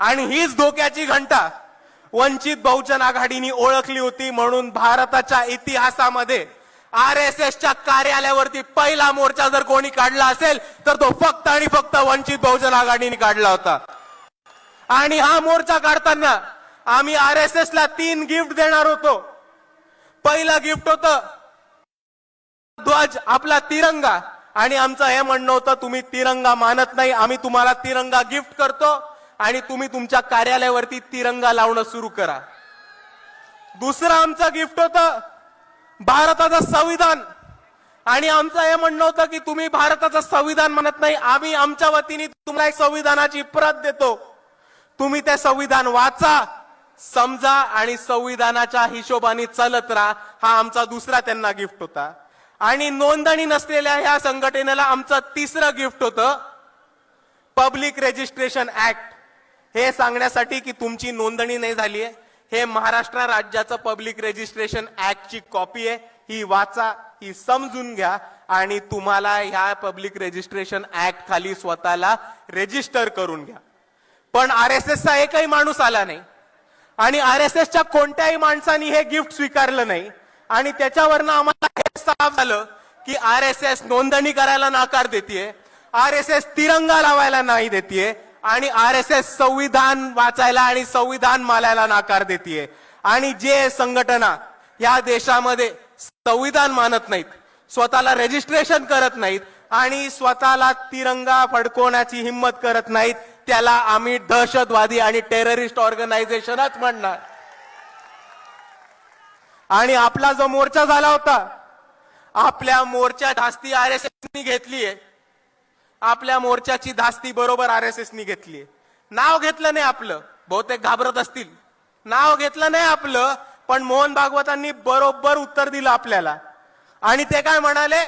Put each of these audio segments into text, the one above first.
आणि हीच धोक्याची घंटा. वंचित बहुजन आघाडीने ओळखली होती म्हणून भारताच्या इतिहासामध्ये आर एस एसच्या कार्यालयावरती पहिला मोर्चा जर कोणी काढला असेल तर तो फक्त आणि फक्त वंचित बहुजन आघाडीने काढला होता. आणि हा मोर्चा काढताना आम्ही आर एस एस ला तीन गिफ्ट देणार होतो. पहिलं गिफ्ट होत ध्वज आपला तिरंगा. आणि आमचं हे म्हणणं होतं तुम्ही तिरंगा मानत नाही आम्ही तुम्हाला तिरंगा गिफ्ट करतो. आणि तुम्ही तुमच्या कार्यालयावरती तिरंगा लावणं सुरू करा. दुसरं आमचं गिफ्ट होतं भारताचं संविधान. आणि आमचं हे म्हणणं होतं की तुम्ही भारताचं संविधान म्हणत नाही आम्ही आमच्या वतीने तुम्हाला एक संविधानाची प्रत देतो. तुम्ही ते संविधान वाचा समजा आणि संविधानाच्या हिशोबाने चालत राहा हा आमचा दुसरा त्यांना गिफ्ट होता. आणि नोंदणी नसलेल्या ह्या संघटनेला आमचं तिसरं गिफ्ट होतं पब्लिक रेजिस्ट्रेशन ऍक्ट हे सांगण्यासाठी की तुमची नोंदणी नाही झाली आहे हे महाराष्ट्र राज्याचं पब्लिक रेजिस्ट्रेशन ऍक्टची कॉपी आहे. ही वाचा ही समजून घ्या आणि तुम्हाला ह्या पब्लिक रेजिस्ट्रेशन ऍक्ट खाली स्वतःला रेजिस्टर करून घ्या. पण आर एस एसचा एकही माणूस आला नाही. आणि आर एस एसच्या कोणत्याही माणसाने हे गिफ्ट स्वीकारलं नाही. आणि त्याच्यावरनं आम्हाला हे साफ झालं की आर एस एस नोंदणी करायला नाकार देते आर एस एस तिरंगा लावायला नाही देते आणि आर एस एस संविधान वाचायला आणि संविधान मालायला नाकार देते आणि जे संघटना या देशामध्ये संविधान मानत नाहीत स्वतःला रेजिस्ट्रेशन करत नाहीत आणि स्वतःला तिरंगा फडकवण्याची हिंमत करत नाहीत त्याला आम्ही दहशतवादी आणि टेररिस्ट ऑर्गनायझेशनच म्हणणार. आणि आपला जो मोर्चा झाला होता आपल्या मोर्चा धास्ती आर एस एसनी घेतलीये. आपल्या मोर्चाची धास्ती बरोबर आर एस एसनी घेतलीये नाव घेतलं नाही आपलं. बहुतेक घाबरत असतील. नाव घेतलं नाही आपलं पण मोहन भागवतांनी बरोबर उत्तर दिलं आपल्याला. आणि ते काय म्हणाले?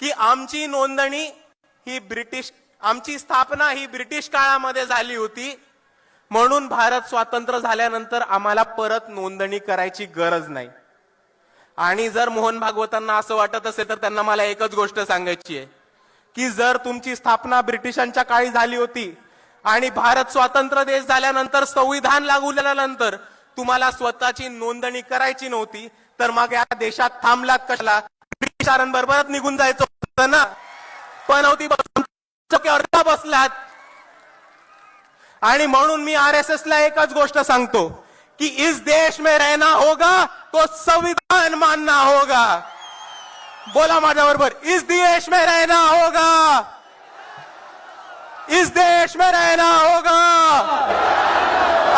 की आमची नोंदणी ही ब्रिटिश आमची स्थापना ही ब्रिटिश काळामध्ये झाली होती. म्हणून भारत स्वातंत्र्य झाल्यानंतर आम्हाला परत नोंदणी करायची गरज नाही. आणि जर मोहन भागवतांना असं वाटत असेल तर त्यांना मला एकच गोष्ट सांगायची आहे. की जर तुमची स्थापना ब्रिटिशांच्या काळी झाली होती आणि भारत स्वतंत्र देश झाल्यानंतर संविधान लागू झाल्यानंतर तुम्हाला स्वतःची नोंदणी करायची नव्हती तर मग या देशात थांबलात कशाला? ब्रिटिशांबरोबरच निघून जायचं होतं ना? पण होती अर्धा बसलात. आणि म्हणून मी आर एस एस ला एकच गोष्ट सांगतो की इस देश में रहना होगा तो संविधान मानना होगा. बोला माझ्याबरोबर इस देश में रहना होगा. इस देश में रहना होगा.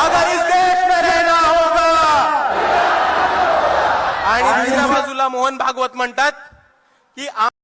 अगर इस देश में रहना होगा. आणि दुसऱ्या बाजूला मोहन भागवत म्हणतात की